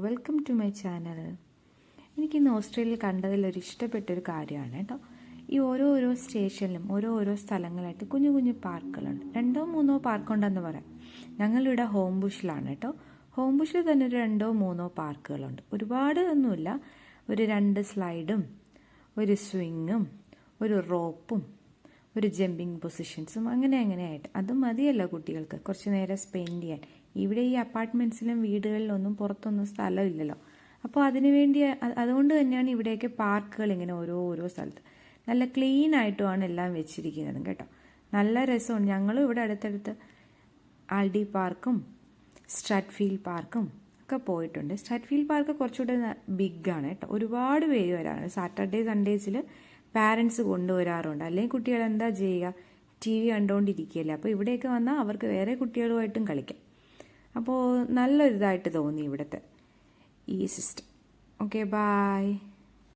Welcome to my channel എനിക്കിന്ന് ഓസ്ട്രേലിയയിൽ കണ്ടതിൽ ഒരു ഇഷ്ടപ്പെട്ടൊരു കാര്യമാണ് കേട്ടോ. ഈ ഓരോ ഓരോ സ്റ്റേഷനിലും ഓരോ ഓരോ സ്ഥലങ്ങളായിട്ട് കുഞ്ഞു കുഞ്ഞു പാർക്കുകളുണ്ട്. രണ്ടോ മൂന്നോ പാർക്കുണ്ടെന്ന് പറയാം. ഞങ്ങളിവിടെ ഹോം ബുഷിലാണ് കേട്ടോ. ഹോം ബുഷിൽ തന്നെ ഒരു രണ്ടോ മൂന്നോ പാർക്കുകളുണ്ട്. ഒരുപാട് ഒന്നുമില്ല. ഒരു രണ്ട് സ്ലൈഡും ഒരു സ്വിങ്ങും ഒരു റോപ്പും ഒരു ജമ്പിങ് പൊസിഷൻസും അങ്ങനെ അങ്ങനെ ആയിട്ട്. അത് മതിയല്ല കുട്ടികൾക്ക്. കുറച്ച് നേരം സ്പെൻഡ് ചെയ്യാൻ. ഇവിടെ ഈ അപ്പാർട്ട്മെന്റ്സിലും വീടുകളിലൊന്നും പുറത്തൊന്നും സ്ഥലമില്ലല്ലോ അപ്പോൾ അതിനു വേണ്ടി അതുകൊണ്ട് തന്നെയാണ് ഇവിടെയൊക്കെ പാർക്കുകൾ ഇങ്ങനെ ഓരോ ഓരോ സ്ഥലത്ത്. നല്ല ക്ലീൻ ആയിട്ടുമാണ് എല്ലാം വെച്ചിരിക്കുന്നത് കേട്ടോ. നല്ല രസമാണ്. ഞങ്ങളും ഇവിടെ അടുത്തടുത്ത് ആൽഡി പാർക്കും സ്ട്രാറ്റ്ഫീൽഡ് പാർക്കും ഒക്കെ പോയിട്ടുണ്ട്. സ്ട്രാറ്റ്ഫീൽഡ് പാർക്ക് കുറച്ചുകൂടെ ബിഗ് ആണ് കേട്ടോ. ഒരുപാട് പേര് വരാറുണ്ട്. സാറ്റർഡേ സൺഡേസിൽ പാരൻസ് കൊണ്ടുവരാറുണ്ട്. അല്ലെങ്കിൽ കുട്ടികൾ എന്താ ചെയ്യുക? ടി വി കണ്ടുകൊണ്ടിരിക്കുകയല്ലേ അപ്പോൾ ഇവിടെയൊക്കെ വന്നാൽ അവർക്ക് വേറെ കുട്ടികളുമായിട്ടും കളിക്കാം. അപ്പോൾ നല്ലൊരിതായിട്ട് തോന്നി ഇവിടുത്തെ ഈ സിസ്റ്റം ഓക്കെ ബായ്